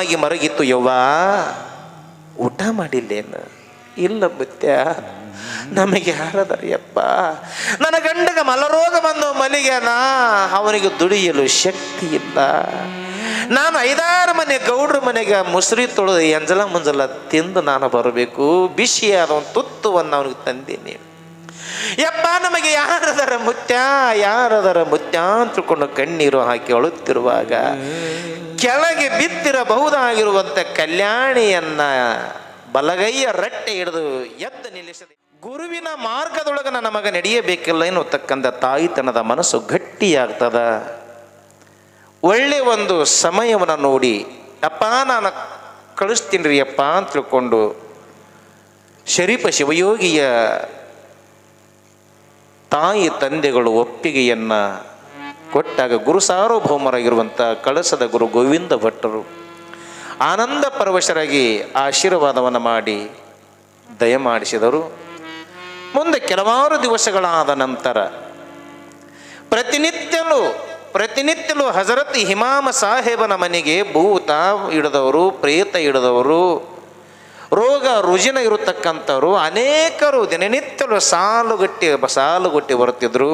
ಆಗಿ ಮರಗಿತ್ತು ಯವ್ವ. ಊಟ ಮಾಡಿಲ್ಲೇನು? ಇಲ್ಲ ಮುತ್ಯ. ನಮಗೆ ಯಾರದರಿಯಪ್ಪ ನನ್ನ ಗಂಡಗ ಮಲರೋಗ ಬಂದು ಮಲಿಗೆನ ಅವನಿಗೆ ದುಡಿಯಲು ಶಕ್ತಿ ಇಲ್ಲ. ನಾನು ಐದಾರು ಮನೆ ಗೌಡ್ರ ಮನೆಗೆ ಮುಸುರಿ ತೊಳೆದು ಎಂಜಲ ಮುಂಜಲ ತಿಂದು ನಾನು ಬರಬೇಕು. ಬಿಸಿಯಾದ ಒಂದು ತುತ್ತುವನ್ನು ಅವನಿಗೆ ತಂದೀನಿ. ಯಪ್ಪ, ನಮಗೆ ಯಾರದರ ಮುತ್ಯ? ಯಾರದರ ಮುತ್ಯ? ಅಂತ ತಿಳ್ಕೊಂಡು ಕಣ್ಣೀರು ಹಾಕಿ ಅಳುತ್ತಿರುವಾಗ ಕೆಳಗೆ ಬಿದ್ದಿರಬಹುದಾಗಿರುವಂಥ ಕಲ್ಯಾಣಿಯನ್ನ ಬಲಗೈಯ ರಟ್ಟೆ ಹಿಡಿದು ಎದ್ದ ನಿಲ್ಲಿಸದೆ. ಗುರುವಿನ ಮಾರ್ಗದೊಳಗೆ ನನ್ನ ನಡೆಯಬೇಕಿಲ್ಲ ಎನ್ನುತಕ್ಕಂಥ ತಾಯಿತನದ ಮನಸ್ಸು ಗಟ್ಟಿಯಾಗ್ತದ. ಒಳ್ಳೆ ಒಂದು ಸಮಯವನ್ನು ನೋಡಿ, ಅಪ್ಪ, ನಾನು ಕಳಿಸ್ತೀನಿ ರೀ ಅಪ್ಪ ಅಂತ ತಿಳ್ಕೊಂಡು ಶರೀಫ ಶಿವಯೋಗಿಯ ತಾಯಿ ತಂದೆಗಳು ಒಪ್ಪಿಗೆಯನ್ನು ಕೊಟ್ಟಾಗ ಗುರು ಸಾರ್ವಭೌಮರಾಗಿರುವಂಥ ಕಳಸದ ಗುರು ಗೋವಿಂದ ಭಟ್ಟರು ಆನಂದ ಪರವಶರಾಗಿ ಆಶೀರ್ವಾದವನ್ನು ಮಾಡಿ ದಯಮಾಡಿಸಿದರು ಮುಂದೆ ಕೆಲವಾರು ದಿವಸಗಳಾದ ನಂತರ ಪ್ರತಿನಿತ್ಯಲು ಪ್ರತಿನಿತ್ಯಲು ಹಜರತ್ ಹಿಮಾಮ ಸಾಹೇಬನ ಮನೆಗೆ ಭೂತ ಹಿಡಿದವರು ಪ್ರೇತ ಹಿಡಿದವರು ರೋಗ ರುಜಿನ ಇರತಕ್ಕಂಥವ್ರು ಅನೇಕರು ದಿನನಿತ್ಯಲು ಸಾಲುಗಟ್ಟಿ ಸಾಲುಗಟ್ಟಿ ಬರುತ್ತಿದ್ದರು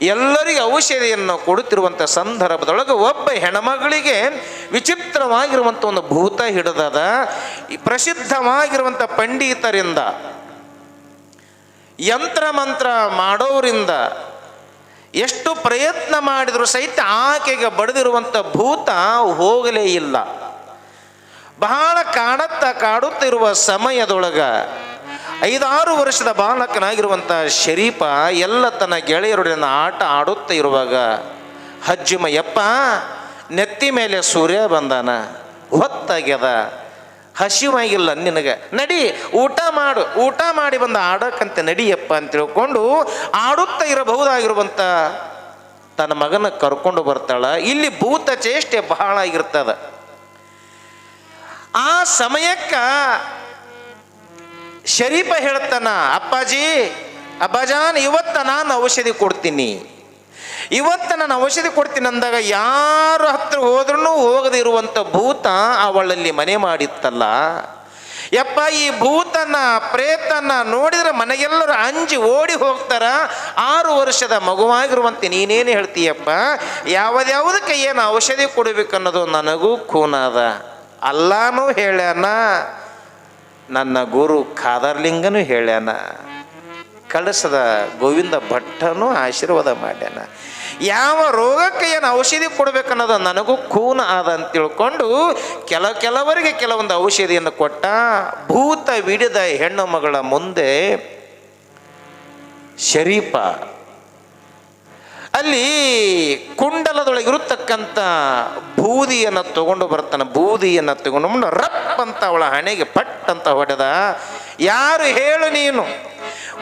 ಎಲ್ಲರಿಗೂ ಔಷಧಿಯನ್ನು ಕೊಡುತ್ತಿರುವಂಥ ಸಂದರ್ಭದೊಳಗೆ ಒಬ್ಬ ಹೆಣ್ಮಗಳಿಗೆ ವಿಚಿತ್ರವಾಗಿರುವಂಥ ಒಂದು ಭೂತ ಹಿಡಿದದ ಪ್ರಸಿದ್ಧವಾಗಿರುವಂಥ ಪಂಡಿತರಿಂದ ಯಂತ್ರ ಮಂತ್ರ ಮಾಡೋರಿಂದ ಎಷ್ಟು ಪ್ರಯತ್ನ ಮಾಡಿದರೂ ಸಹಿತ ಆಕೆಗೆ ಬಡಿದಿರುವಂಥ ಭೂತ ಹೋಗಲೇ ಇಲ್ಲ. ಬಹಳ ಕಾಡತ್ತ ಕಾಡುತ್ತಿರುವ ಸಮಯದೊಳಗ ಐದಾರು ವರ್ಷದ ಬಾಲಕನಾಗಿರುವಂಥ ಶರೀಫ ಎಲ್ಲ ತನ್ನ ಗೆಳೆಯರೊಡನೆ ಆಟ ಆಡುತ್ತಾ ಇರುವಾಗ ಹಜ್ಜುಮಯ್ಯಪ್ಪ ನೆತ್ತಿ ಮೇಲೆ ಸೂರ್ಯ ಬಂದಾನ ಹೊತ್ತಾಗ್ಯದ ಹಸಿವಾಗಿಲ್ಲ ನಿನಗೆ, ನಡಿ, ಊಟ ಮಾಡು, ಊಟ ಮಾಡಿ ಬಂದ ಆಡಕ್ಕಂತ ನಡಿಯಪ್ಪ ಅಂತ ತಿಳ್ಕೊಂಡು ಆಡುತ್ತಾ ಇರಬಹುದಾಗಿರುವಂಥ ತನ್ನ ಮಗನ ಕರ್ಕೊಂಡು ಬರ್ತಾಳ. ಇಲ್ಲಿ ಭೂತ ಚೇಷ್ಟೆ ಬಹಳ ಆಗಿರ್ತದ. ಆ ಸಮಯಕ್ಕ ಶರೀಫ ಹೇಳ್ತಾನ, ಅಪ್ಪಾಜಿ ಅಬ್ಬಾಜಾನ್ ಇವತ್ತ ನಾನು ಔಷಧಿ ಕೊಡ್ತೀನಿ. ಇವತ್ತು ನಾನು ಔಷಧಿ ಕೊಡ್ತೀನಿ ಅಂದಾಗ ಯಾರು ಹತ್ರ ಹೋದ್ರೂ ಹೋಗದಿರುವಂಥ ಭೂತ ಅವಳಲ್ಲಿ ಮನೆ ಮಾಡಿತ್ತಲ್ಲ. ಯಪ್ಪ, ಈ ಭೂತನ, ಪ್ರೇತನ ನೋಡಿದ್ರೆ ಮನೆಗೆಲ್ಲರೂ ಅಂಜಿ ಓಡಿ ಹೋಗ್ತಾರ. ಆರು ವರ್ಷದ ಮಗುವಾಗಿರುವಂತೆ ನೀನೇನು ಹೇಳ್ತೀಯಪ್ಪ? ಯಾವ್ದಾವುದಕ್ಕೆ ಏನು ಔಷಧಿ ಕೊಡಬೇಕನ್ನೋದು ನನಗೂ ಖೂನಾದ. ಅಲ್ಲಾನು ಹೇಳ್ಯಾನ, ನನ್ನ ಗುರು ಖಾದರ್ಲಿಂಗನೂ ಹೇಳ್ಯಾನ, ಕಳಸದ ಗೋವಿಂದ ಭಟ್ಟನು ಆಶೀರ್ವಾದ ಮಾಡ್ಯಾನ. ಯಾವ ರೋಗಕ್ಕೆ ಏನು ಔಷಧಿ ಕೊಡ್ಬೇಕನ್ನೋದು ನನಗೂ ಖೂನ ಆದ ಅಂತ ತಿಳ್ಕೊಂಡು ಕೆಲ ಕೆಲವರಿಗೆ ಕೆಲವೊಂದು ಔಷಧಿಯನ್ನು ಕೊಟ್ಟ, ಭೂತ ವಿಡಿದ ಹೆಣ್ಣು ಮಗಳ ಮುಂದೆ ಶರೀಫ ಅಲ್ಲಿ ಕುಂಡಲದೊಳಗೆ ಇರತಕ್ಕಂಥ ಬೂದಿಯನ್ನು ತಗೊಂಡು ಬರ್ತಾನೆ, ಬೂದಿಯನ್ನು ತಗೊಂಡು ರಪ್ ಅಂತ ಅವಳ ಹಣೆಗೆ ಪಟ್ ಅಂತ ಹೊಡೆದ. ಯಾರು ಹೇಳು ನೀನು?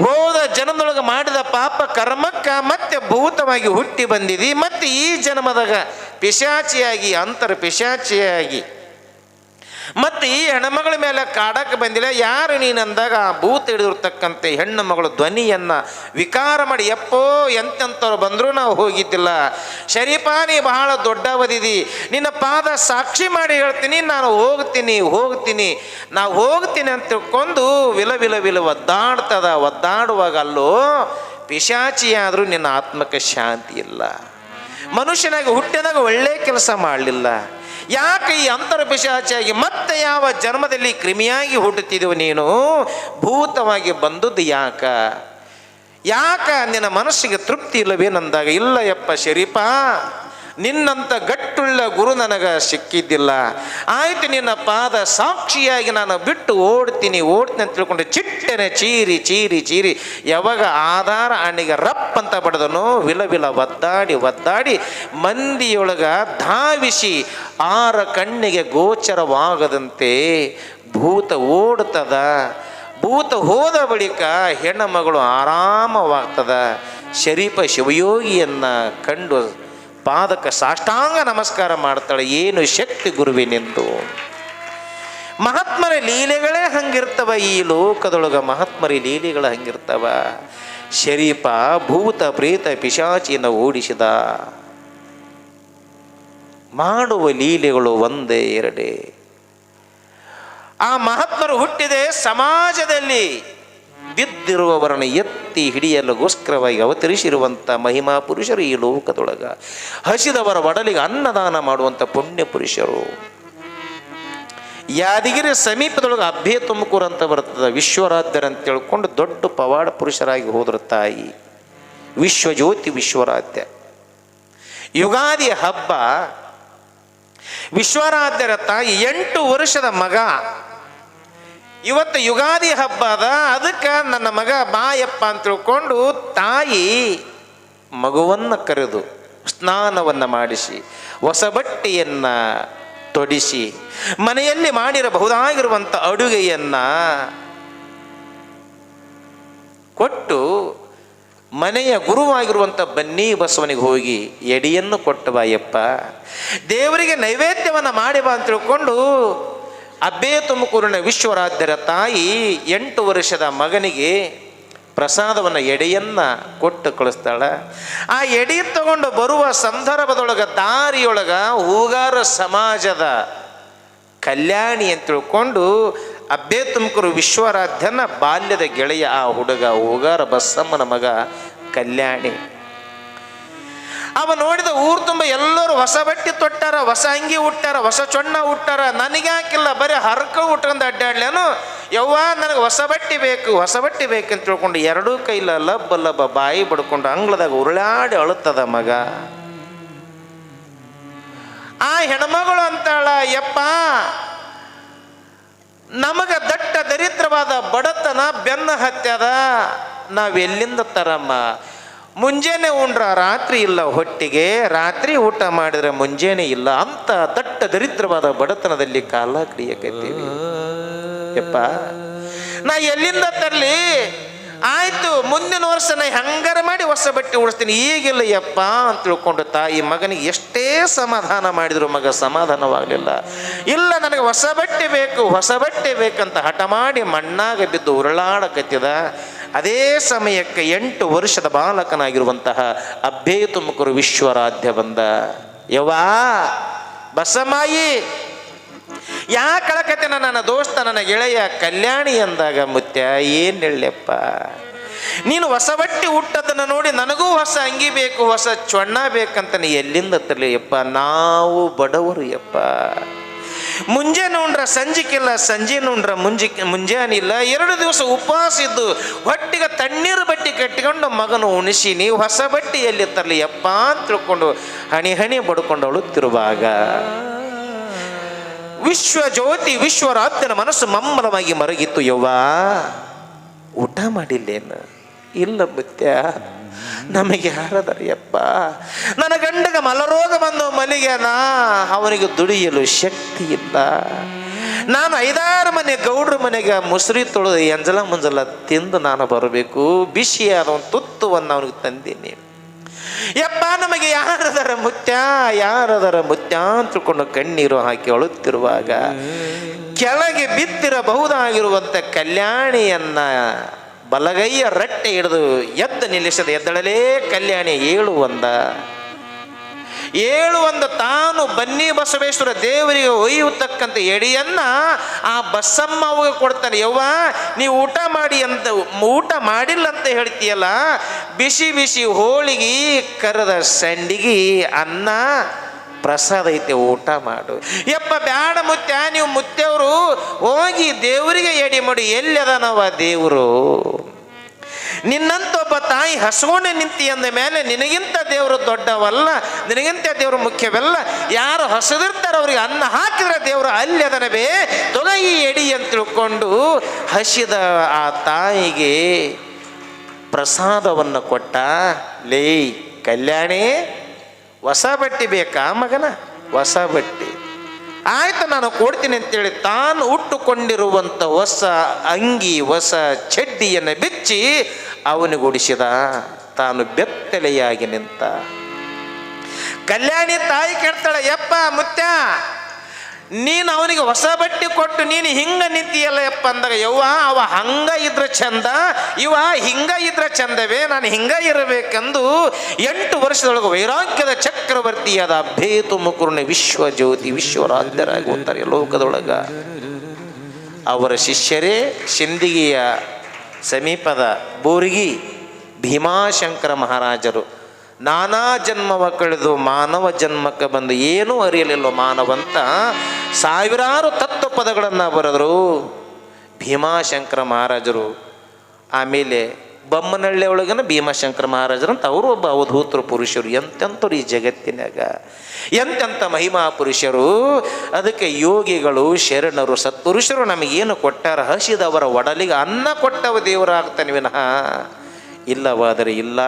ಹೋದ ಜನದೊಳಗೆ ಮಾಡಿದ ಪಾಪ ಕರ್ಮಕ್ಕ ಮತ್ತೆ ಭೂತವಾಗಿ ಹುಟ್ಟಿ ಬಂದಿದಿ, ಮತ್ತೆ ಈ ಜನ್ಮದಾಗ ಪಿಶಾಚಿಯಾಗಿ, ಅಂತರ ಪಿಶಾಚಿಯಾಗಿ. ಮತ್ತೆ ಈ ಹೆಣ್ಮಗಳ ಮೇಲೆ ಕಾಡಕ್ಕೆ ಬಂದಿಲ್ಲ, ಯಾರು ನೀನಂದಾಗ ಆ ಭೂತ ಹಿಡಿದಿರ್ತಕ್ಕಂಥ ಹೆಣ್ಣು ಮಗಳು ಧ್ವನಿಯನ್ನ ವಿಕಾರ ಮಾಡಿ, ಎಪ್ಪೋ ಎಂತೆಂಥವ್ರು ಬಂದರೂ ನಾವು ಹೋಗಿದ್ದಿಲ್ಲ. ಶರೀಫ ನೀ ಬಹಳ ದೊಡ್ಡವದಿದಿ. ನಿನ್ನ ಪಾದ ಸಾಕ್ಷಿ ಮಾಡಿ ಹೇಳ್ತೀನಿ, ನಾನು ಹೋಗ್ತೀನಿ ಹೋಗ್ತೀನಿ. ನಾವು ಹೋಗ್ತೀನಿ ಅಂತ ತಿಳ್ಕೊಂಡು ವಿಲ ವಿಲ ವಿಲ ಒದ್ದಾಡ್ತದ, ಒದ್ದಾಡುವಾಗ ಅಲ್ಲೋ ಪಿಶಾಚಿಯಾದರೂ ನಿನ್ನ ಆತ್ಮಕ್ಕೆ ಶಾಂತಿ ಇಲ್ಲ. ಮನುಷ್ಯನಾಗಿ ಹುಟ್ಟಿದಾಗ ಒಳ್ಳೆ ಕೆಲಸ ಮಾಡಲಿಲ್ಲ. ಯಾಕೆ ಈ ಅಂತರ ಪಿಶಾಚಿಯಾಗಿ ಮತ್ತೆ ಯಾವ ಜನ್ಮದಲ್ಲಿ ಕ್ರಿಮಿಯಾಗಿ ಹುಟ್ಟುತ್ತಿದ್ದೆವು ನೀನು ಭೂತವಾಗಿ ಬಂದದ್ದು ಯಾಕ? ಯಾಕ ನಿನ್ನ ಮನಸ್ಸಿಗೆ ತೃಪ್ತಿ ಇಲ್ಲವೇನಂದಾಗ ಇಲ್ಲ ಯಪ್ಪ ಶರೀಫ ನಿನ್ನಂಥ ಗಟ್ಟುಳ್ಳ ಗುರು ನನಗೆ ಸಿಕ್ಕಿದ್ದಿಲ್ಲ. ಆಯ್ತು ನಿನ್ನ ಪಾದ ಸಾಕ್ಷಿಯಾಗಿ ನಾನು ಬಿಟ್ಟು ಓಡ್ತೀನಿ ಓಡ್ತೀನಿ ಅಂತ ತಿಳ್ಕೊಂಡು ಚಿಟ್ಟನೆ ಚೀರಿ ಚೀರಿ ಚೀರಿ, ಯಾವಾಗ ಆಧಾರ ಅಣ್ಣಿಗೆ ರಪ್ ಅಂತ ಬಡದನು, ವಿಲ ವಿಲ ಒದ್ದಾಡಿ ಒದ್ದಾಡಿ ಮಂದಿಯೊಳಗ ಧಾವಿಸಿ ಆರ ಕಣ್ಣಿಗೆ ಗೋಚರವಾಗದಂತೆ ಭೂತ ಓಡ್ತದ ಭೂತ ಹೋದ ಬಳಿಕ ಹೆಣ್ಣು ಮಗಳು ಆರಾಮವಾಗ್ತದ. ಶರೀಫ ಶಿವಯೋಗಿಯನ್ನ ಕಂಡು ಪಾದಕ ಸಾಷ್ಟಾಂಗ ನಮಸ್ಕಾರ ಮಾಡ್ತಾಳೆ, ಏನು ಶಕ್ತಿ ಗುರುವಿನೆಂದು ಮಹಾತ್ಮರ ಲೀಲೆಗಳೇ ಹಂಗಿರ್ತವ ಈ ಲೋಕದೊಳಗ, ಮಹಾತ್ಮರ ಲೀಲೆಗಳು ಹಂಗಿರ್ತವ. ಶರೀಫ ಭೂತ ಪ್ರೇತ ಪಿಶಾಚಿಯನ್ನು ಓಡಿಸಿದ. ಮಾಡುವ ಲೀಲೆಗಳು ಒಂದೇ ಎರಡೇ. ಆ ಮಹಾತ್ಮರು ಹುಟ್ಟಿದೆ ಸಮಾಜದಲ್ಲಿ. ಬಿದ್ದಿರುವವರನ್ನು ಎತ್ತಿ ಹಿಡಿಯಲುಗೋಸ್ಕರವಾಗಿ ಅವತರಿಸಿರುವಂಥ ಮಹಿಮಾ ಪುರುಷರು ಈ ಲೋಕದೊಳಗ. ಹಸಿದವರ ಒಡಲಿಗೆ ಅನ್ನದಾನ ಮಾಡುವಂಥ ಪುಣ್ಯ ಪುರುಷರು. ಯಾದಗಿರಿ ಸಮೀಪದೊಳಗೆ ಅಭ್ಯ ತುಮಕೂರು ಅಂತ ಬರ್ತದೆ ವಿಶ್ವರಾಧ್ಯರ ಅಂತ ತಿಳ್ಕೊಂಡು ದೊಡ್ಡ ಪವಾಡ ಪುರುಷರಾಗಿ ಹೋದ್ರ ತಾಯಿ. ವಿಶ್ವಜ್ಯೋತಿ ವಿಶ್ವರಾಧ್ಯ ಯುಗಾದಿ ಹಬ್ಬ ವಿಶ್ವರಾಧ್ಯರ ತಾಯಿ ಎಂಟು ವರ್ಷದ ಮಗ. ಇವತ್ತು ಯುಗಾದಿ ಹಬ್ಬ ಅದ, ಅದಕ್ಕೆ ನನ್ನ ಮಗ ಬಾಯಪ್ಪ ಅಂತ ತಿಳ್ಕೊಂಡು ತಾಯಿ ಮಗುವನ್ನು ಕರೆದು ಸ್ನಾನವನ್ನು ಮಾಡಿಸಿ, ಹೊಸ ಬಟ್ಟೆಯನ್ನು ತೊಡಿಸಿ, ಮನೆಯಲ್ಲಿ ಮಾಡಿರಬಹುದಾಗಿರುವಂಥ ಅಡುಗೆಯನ್ನು ಕೊಟ್ಟು ಮನೆಯ ಗುರುವಾಗಿರುವಂಥ ಬನ್ನಿ ಬಸವನಿಗೆ ಹೋಗಿ ಎಡಿಯನ್ನು ಕೊಟ್ಟು ಬಾಯಪ್ಪ, ದೇವರಿಗೆ ನೈವೇದ್ಯವನ್ನು ಮಾಡಿ ಬಾ ಅಂತ ತಿಳ್ಕೊಂಡು ಅಬ್ಬೆ ತುಮಕೂರಿನ ವಿಶ್ವರಾಧ್ಯರ ತಾಯಿ ಎಂಟು ವರ್ಷದ ಮಗನಿಗೆ ಪ್ರಸಾದವನ್ನು ಎಡೆಯನ್ನು ಕೊಟ್ಟು ಕಳಿಸ್ತಾಳೆ. ಆ ಎಡಿ ತಗೊಂಡು ಬರುವ ಸಂದರ್ಭದೊಳಗೆ ದಾರಿಯೊಳಗ ಹೂಗಾರ ಸಮಾಜದ ಕಲ್ಯಾಣಿ ಅಂತ ತಿಳ್ಕೊಂಡು ಅಬ್ಬೆ ತುಮಕೂರು ವಿಶ್ವರಾಧ್ಯನ ಬಾಲ್ಯದ ಗೆಳೆಯ ಆ ಹುಡುಗ ಹೋಗಾರ ಬಸ್ಸಮ್ಮನ ಮಗ ಕಲ್ಯಾಣಿ. ಅವ ನೋಡಿದ ಊರು ತುಂಬ ಎಲ್ಲರೂ ಹೊಸ ಬಟ್ಟೆ ತೊಟ್ಟಾರ, ಹೊಸ ಅಂಗಿ ಉಟ್ಟಾರ, ಹೊಸ ಚೊಣ್ಣ ಹುಟ್ಟಾರ ನನಗೆ ಹಾಕಿಲ್ಲ ಬರೀ ಹರ್ಕ ಉಟ್ಕೊಂಡು ಅಡ್ಡಾಡ್ಲೇನು ಯವ್ವ, ನನಗೆ ಹೊಸ ಬಟ್ಟೆ ಬೇಕು, ಹೊಸ ಬಟ್ಟೆ ಬೇಕಂತ ತಿಳ್ಕೊಂಡು ಎರಡೂ ಕೈಲ ಲಬ್ಬ ಲಬ್ಬ ಬಾಯಿ ಬಡ್ಕೊಂಡು ಅಂಗಳದಾಗ ಉರುಳಾಡಿ ಅಳುತ್ತದ ಮಗ. ಆ ಹೆಣ್ಮಗಳು ಅಂತಾಳ, ಯಪ್ಪ ನಮಗ ದಟ್ಟ ದರಿದ್ರವಾದ ಬಡತನ, ಬೆನ್ನ ಹತ್ಯದ ನಾವೆಲ್ಲಿಂದ ತರಮ್ಮ? ಮುಂಜಾನೆ ಉಂಡ್ರ, ರಾತ್ರಿ ಇಲ್ಲ ಹೊಟ್ಟಿಗೆ. ರಾತ್ರಿ ಊಟ ಮಾಡಿದ್ರೆ ಮುಂಜಾನೆ ಇಲ್ಲ. ಅಂತ ದಟ್ಟ ದರಿದ್ರವಾದ ಬಡತನದಲ್ಲಿ ಕಾಲ ಕಡಿಯಕತ್ತೀವಿ. ಯಪ್ಪ, ನಾ ಎಲ್ಲಿಂದ ತರಲಿ? ಆಯ್ತು, ಮುಂದಿನ ವರ್ಷ ನಾ ಹಂಗಾರ ಮಾಡಿ ಹೊಸ ಬಟ್ಟೆ ಉಡಿಸ್ತೀನಿ. ಈಗಿಲ್ಲ ಯಪ್ಪ ಅಂತ ತಿಳ್ಕೊಂಡು ತಾಯಿ ಮಗನಿಗೆ ಎಷ್ಟೇ ಸಮಾಧಾನ ಮಾಡಿದ್ರು ಮಗ ಸಮಾಧಾನವಾಗಲಿಲ್ಲ. ಇಲ್ಲ, ನನಗೆ ಹೊಸ ಬಟ್ಟೆ ಬೇಕು, ಹೊಸ ಬಟ್ಟೆ ಬೇಕಂತ ಹಠ ಮಾಡಿ ಮಣ್ಣಾಗ ಬಿದ್ದು ಉರುಳಾಡಕತ್ತಿದ. ಅದೇ ಸಮಯಕ್ಕೆ ಎಂಟು ವರ್ಷದ ಬಾಲಕನಾಗಿರುವಂತಹ ಅಭ್ಯಯ ತುಮಕೂರು ವಿಶ್ವರಾಧ್ಯ ಬಂದ. ಯವ್ವಾ, ಬಸಮಾಯಿ ಯಾ ಕಳಕತೆನ ನನ್ನ ದೋಸ್ತ, ನನ್ನ ಗೆಳೆಯ ಕಲ್ಯಾಣಿ ಅಂದಾಗ ಮುತ್ಯ, ಏನು ಹೇಳಪ್ಪ ನೀನು ಹೊಸ ಬಟ್ಟೆ ಹುಟ್ಟದನ್ನು ನೋಡಿ ನನಗೂ ಹೊಸ ಅಂಗಿ ಬೇಕು, ಹೊಸ ಚೊಣ್ಣ ಬೇಕಂತ ನೀ ಎಲ್ಲಿಂದ ತರಲಿ ಯಪ್ಪ ನಾವು ಬಡವರು ಯಪ್ಪ. ಮುಂಜಾನೆ ಉಂಡ್ರ ಸಂಜಿಕಿಲ್ಲ, ಸಂಜೆ ಉಂಡ್ರ ಮುಂಜಿ, ಮುಂಜಾನೆ ಇಲ್ಲ. ಎರಡು ದಿವಸ ಉಪವಾಸ ಇದ್ದು ಹೊಟ್ಟಿಗೆ ತಣ್ಣೀರು ಬಟ್ಟೆ ಕಟ್ಟಿಕೊಂಡು ಮಗನು ಉಣಿಸಿ ನೀವು ಹೊಸ ಬಟ್ಟಿ ಎಲ್ಲಿ ತರಲಿ ಯಪ್ಪ ಅಂತ ತಿಳ್ಕೊಂಡು ಹಣಿ ಹಣಿ ಬಡ್ಕೊಂಡವಳು ಅಳುತ್ತಿರುವಾಗ ವಿಶ್ವ ಜ್ಯೋತಿ ವಿಶ್ವರಾತ್ಯನ ಮನಸ್ಸು ಮಮ್ಮಲವಾಗಿ ಮರಗಿತ್ತು, ಯವ್ವ. ಊಟ ಮಾಡಿಲ್ಲೇನು? ಇಲ್ಲ ಮುತ್ಯ. ನಮಗೆ ಯಾರದರಿಯಪ್ಪ ನನ್ನ ಗಂಡಗ ಮಲರೋಗ ಬಂದು ಮಲಿಗೆನ ಅವನಿಗೆ ದುಡಿಯಲು ಶಕ್ತಿ ಇಲ್ಲ. ನಾನು ಐದಾರು ಮನೆ ಗೌಡ್ರ ಮನೆಗೆ ಮುಸುರಿ ತೊಳೆದು ಎಂಜಲ ಮುಂಜಲ ತಿಂದು ನಾನು ಬರಬೇಕು. ಬಿಸಿಯಾದ ಒಂದು ತುತ್ತುವನ್ನು ಅವನಿಗೆ ತಂದೀನಿ. ಯಪ್ಪ, ನಮಗೆ ಯಾರದರ ಮುತ್ಯ ಯಾರದರ ಮುತ್ಯ ಅಂತಕೊಂಡು ಕಣ್ಣೀರು ಹಾಕಿ ಅಳುತ್ತಿರುವಾಗ ಕೆಳಗೆ ಬಿದ್ದಿರಬಹುದಾಗಿರುವಂಥ ಕಲ್ಯಾಣಿಯನ್ನ ಬಲಗೈಯ ರಟ್ಟೆ ಹಿಡಿದು ಎದ್ದು ನಿಲ್ಲಿಸದ ಎದ್ದಳಲೇ ಕಲ್ಯಾಣಿ ಏಳು ಒಂದ. ಏಳು ಒಂದು ತಾನು ಬನ್ನಿ ಬಸವೇಶ್ವರ ದೇವರಿಗೆ ಒಯ್ಯತಕ್ಕಂಥ ಎಡಿಯನ್ನ ಆ ಬಸ್ಸಮ್ಮ ಅವಾಗ ಕೊಡ್ತಾನೆ. ಯವ್ವ ನೀವು ಊಟ ಮಾಡಿ ಅಂತ, ಊಟ ಮಾಡಿಲ್ಲ ಅಂತ ಹೇಳ್ತೀಯಲ್ಲ, ಬಿಸಿ ಬಿಸಿ ಹೋಳಿಗೆ, ಕರೆದ ಸಂಡಿಗೆ, ಅನ್ನ, ಪ್ರಸಾದ ಐತೆ, ಊಟ ಮಾಡು. ಯಪ್ಪ, ಬ್ಯಾಡ ಮುತ್ಯ, ನೀವು ಮುತ್ತೆಯವರು ಹೋಗಿ ದೇವರಿಗೆ ಎಡಿ ಮಾಡಿ, ಎಲ್ಲಿ ಅದನವ ದೇವರು? ನಿನ್ನಂತ ಒಬ್ಬ ತಾಯಿ ಹಸುವಣೆ ನಿಂತಿ ಅಂದ ಮೇಲೆ ನಿನಗಿಂತ ದೇವರು ದೊಡ್ಡವಲ್ಲ, ನಿನಗಿಂತ ದೇವರು ಮುಖ್ಯವಲ್ಲ, ಯಾರು ಹಸದಿರ್ತಾರೆ ಅವ್ರಿಗೆ ಅನ್ನ ಹಾಕಿದ್ರೆ ದೇವರು ಅಲ್ಲಿ ಅದನವೇ. ತೊಗ ಎಡಿ ಅಂತ ತಿಳ್ಕೊಂಡು ಹಸಿದ ಆ ತಾಯಿಗೆ ಪ್ರಸಾದವನ್ನು ಕೊಟ್ಟ. ಲೇ, ಕಲ್ಯಾಣಿ, ಹೊಸ ಬಟ್ಟೆ ಬೇಕಾ ಮಗನ? ಹೊಸ ಬಟ್ಟೆ. ಆಯ್ತು, ನಾನು ಕೊಡ್ತೀನಿ ಅಂತೇಳಿ ತಾನು ಉಟ್ಟುಕೊಂಡಿರುವಂಥ ಹೊಸ ಅಂಗಿ, ಹೊಸ ಚಡ್ಡಿಯನ್ನು ಬಿಚ್ಚಿ ಅವನಿಗೊಡಿಸಿದ ತಾನು ಬೆತ್ತಲೆಯಾಗಿ ನಿಂತ. ಕಲ್ಯಾಣಿ ತಾಯಿ ಕೇಳ್ತಾಳೆ, ಯಪ್ಪ ಮುತ್ಯ, ನೀನು ಅವನಿಗೆ ಹೊಸ ಬಟ್ಟೆ ಕೊಟ್ಟು ನೀನು ಹಿಂಗ ನಿಂತಿಯಲ್ಲ ಯಪ್ಪ ಅಂದಾಗ, ಯವ್ವ, ಅವ ಹಂಗ ಇದ್ರ ಚಂದ, ಇವ ಹಿಂಗ ಇದ್ರ ಚಂದವೇ, ನಾನು ಹಿಂಗ ಇರಬೇಕೆಂದು ಎಂಟು ವರ್ಷದೊಳಗೆ ವೈರಾಗ್ಯದ ಚಕ್ರವರ್ತಿಯಾದ ಭೇತು ಮುಕುರ್ಣ ವಿಶ್ವ ಜ್ಯೋತಿ ವಿಶ್ವರಾಧ್ಯರಾಗಿ ಹೋಗ್ತಾರೆ ಲೋಕದೊಳಗ. ಅವರ ಶಿಷ್ಯರೇ, ಸಿಂದಗಿಯ ಸಮೀಪದ ಬೂರ್ಗಿ ಭೀಮಾಶಂಕರ ಮಹಾರಾಜರು ನಾನಾ ಜನ್ಮವ ಕಳೆದು ಮಾನವ ಜನ್ಮಕ್ಕೆ ಬಂದು ಏನೂ ಅರಿಯಲಿಲ್ಲ ಮಾನವಂತ ಸಾವಿರಾರು ತತ್ವ ಪದಗಳನ್ನು ಬರೆದರು ಭೀಮಾಶಂಕರ ಮಹಾರಾಜರು. ಆಮೇಲೆ ಬೊಮ್ಮನಹಳ್ಳಿ ಒಳಗನ ಭೀಮಶಂಕರ ಮಹಾರಾಜರಂತ ಅವರು ಒಬ್ಬ ಅವಧೂತರು ಪುರುಷರು. ಎಂತೆಂಥವ್ರು ಈ ಜಗತ್ತಿನಾಗ ಎಂತೆಂಥ ಮಹಿಮಾ ಪುರುಷರು? ಅದಕ್ಕೆ ಯೋಗಿಗಳು, ಶರಣರು, ಸತ್ಪುರುಷರು ನಮಗೇನು ಕೊಟ್ಟಾರ? ಹಸಿದವರ ಒಡಲಿಗೆ ಅನ್ನ ಕೊಟ್ಟವ ದೇವರಾಗ್ತಾನೆ ವಿನಃ. ಇಲ್ಲವಾದರೆ ಇಲ್ಲ.